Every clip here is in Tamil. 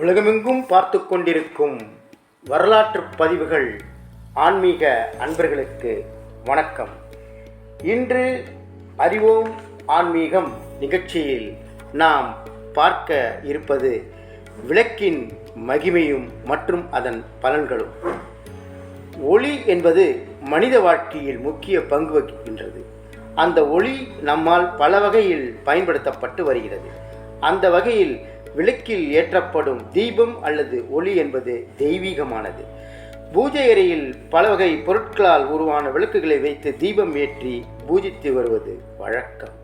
உலகமெங்கும் பார்த்து கொண்டிருக்கும் வரலாற்று பதிவுகள் ஆன்மீக அன்பர்களுக்கு வணக்கம். இன்று அறிவோம் ஆன்மீகம் நிகழ்ச்சியில் நாம் பார்க்க இருப்பது விளக்கின் மகிமையும் மற்றும் அதன் பலன்களும். ஒளி என்பது மனித வாழ்க்கையில் முக்கிய பங்கு வகிக்கின்றது. அந்த ஒளி நம்மால் பல வகையில் பயன்படுத்தப்பட்டு வருகிறது. அந்த வகையில் விளக்கில் ஏற்றப்படும் தீபம் அல்லது ஒளி என்பது தெய்வீகமானது. பூஜை அறையில் பல வகை பொருட்களால் உருவான விளக்குகளை வைத்து தீபம் ஏற்றி பூஜித்து வருவது வழக்கம்.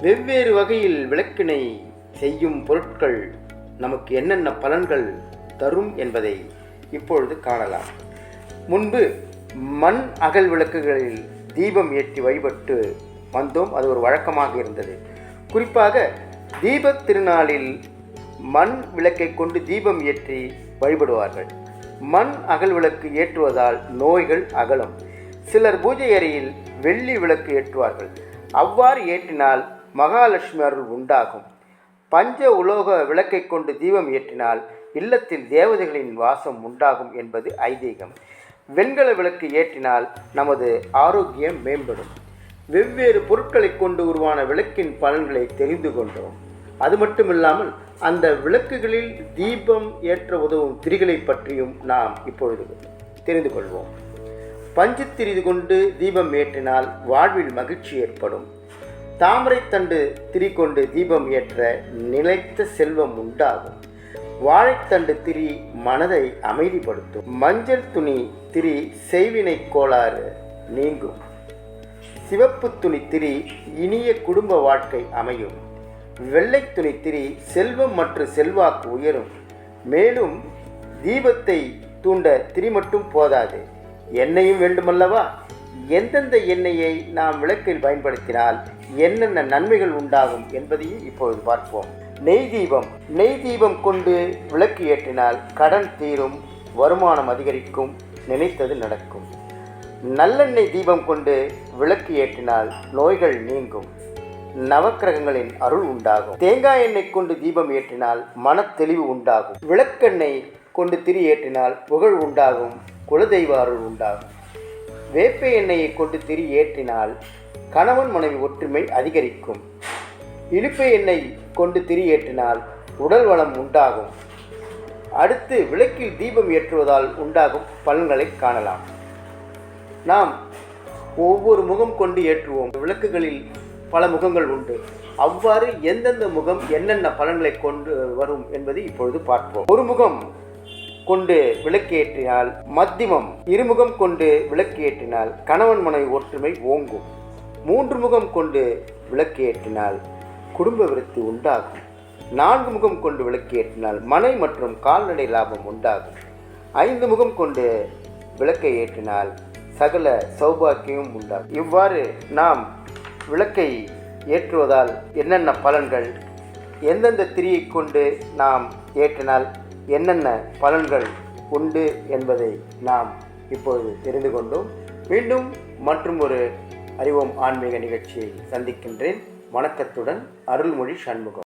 வெவ்வேறு வகையில் விளக்கினை செய்யும் பொருட்கள் நமக்கு என்னென்ன பலன்கள் தரும் என்பதை இப்பொழுது காணலாம். முன்பு மண் அகல் விளக்குகளில் தீபம் ஏற்றி வழிபட்டு வந்தோம். அது ஒரு வழக்கமாக இருந்தது. குறிப்பாக தீபத் திருநாளில் மண் விளக்கை கொண்டு தீபம் ஏற்றி வழிபடுவார்கள். மண் அகல் விளக்கு ஏற்றுவதால் நோய்கள் அகலும். சிலர் பூஜை அறையில் வெள்ளி விளக்கு ஏற்றுவார்கள். அவ்வாறு ஏற்றினால் மகாலட்சுமி அருள் உண்டாகும். பஞ்ச உலோக விளக்கை கொண்டு தீபம் ஏற்றினால் இல்லத்தில் தேவதைகளின் வாசம் உண்டாகும் என்பது ஐதீகம். வெண்கல விளக்கு ஏற்றினால் நமது ஆரோக்கியம் மேம்படும். வெவ்வேறு பொருட்களை கொண்டு உருவான விளக்கின் பலன்களை தெரிந்து கொண்டோம். அது மட்டும் இல்லாமல் அந்த விளக்குகளில் தீபம் ஏற்ற உதவும் திரிகளை பற்றியும் நாம் இப்பொழுது தெரிந்து கொள்வோம். பஞ்சுத்திரி கொண்டு தீபம் ஏற்றினால் வாழ்வில் மகிழ்ச்சி ஏற்படும். தாமரைத்தண்டு திரி கொண்டு தீபம் ஏற்ற நிலைத்த செல்வம் உண்டாகும். வாழைத்தண்டு திரி மனதை அமைதிப்படுத்தும். மஞ்சள் துணி திரி செய்வினை கோளாறு நீங்கும். சிவப்பு துணி திரி இனிய குடும்ப வாழ்க்கை அமையும். வெள்ளைத்துணி திரி செல்வம் மற்றும் செல்வாக்கு உயரும். மேலும் தீபத்தை தூண்ட திரி மட்டும் போதாது. எண்ணெயும் வேண்டுமல்லவா? எந்தெந்த எண்ணெயை நாம் விளக்கில் பயன்படுத்தினால் என்னென்ன நன்மைகள் உண்டாகும் என்பதையும் இப்பொழுது பார்ப்போம். நெய் தீபம். நெய் தீபம் கொண்டு விளக்கு ஏற்றினால் கடன் தீரும் வருமானம் அதிகரிக்கும் நினைத்தது நடக்கும். நல்லெண்ணெய் தீபம் கொண்டு விளக்கு ஏற்றினால் நோய்கள் நீங்கும். நவக்கிரகங்களின் அருள் உண்டாகும். தேங்காய் எண்ணெய் கொண்டு தீபம் ஏற்றினால் மனத்தெளிவு உண்டாகும். விளக்கெண்ணெய் கொண்டு திரி ஏற்றினால் புகழ் உண்டாகும். குலதெய்வ அருள் உண்டாகும். வேப்ப எண்ணெயை கொண்டு திரி ஏற்றினால் கணவன் மனைவி ஒற்றுமை அதிகரிக்கும். இழுப்பை எண்ணெய் கொண்டு திரி ஏற்றினால் உடல் வளம் உண்டாகும். அடுத்து விளக்கில் தீபம் ஏற்றுவதால் உண்டாகும் பலன்களை காணலாம். நாம் ஒவ்வொரு முகம் கொண்டு ஏற்றுவோம். விளக்குகளில் பல முகங்கள் உண்டு. அவ்வாறு எந்தெந்த முகம் என்னென்ன பலன்களை கொண்டு வரும் என்பதை இப்பொழுது பார்ப்போம். ஒரு முகம் கொண்டு விளக்கேற்றினால் மத்தியமம் இருமுகம் கொண்டு விளக்கேற்றினால் கணவன் மனைவி ஒற்றுமை ஓங்கும். மூன்று முகம் கொண்டு விளக்கேற்றினால் குடும்ப விருத்தி உண்டாகும். நான்கு முகம் கொண்டு விளக்கேற்றினால் மனை மற்றும் கால்நடை லாபம் உண்டாகும். ஐந்து முகம் கொண்டு விளக்கை ஏற்றினால் சகல சௌபாக்கியமும் உண்டாகும். இவ்வாறு நாம் விளக்கை ஏற்றுவதால் என்னென்ன பலன்கள்? எந்தெந்த திரியை கொண்டு நாம் ஏற்றினால் என்னென்ன பலன்கள் உண்டு என்பதை நாம் இப்பொழுது தெரிந்து கொண்டோம். மீண்டும் மற்றும் ஒரு அறிவோம் ஆன்மீக நிகழ்ச்சியை சந்திக்கின்றேன். வணக்கத்துடன் அருள்மொழி சண்முகம்.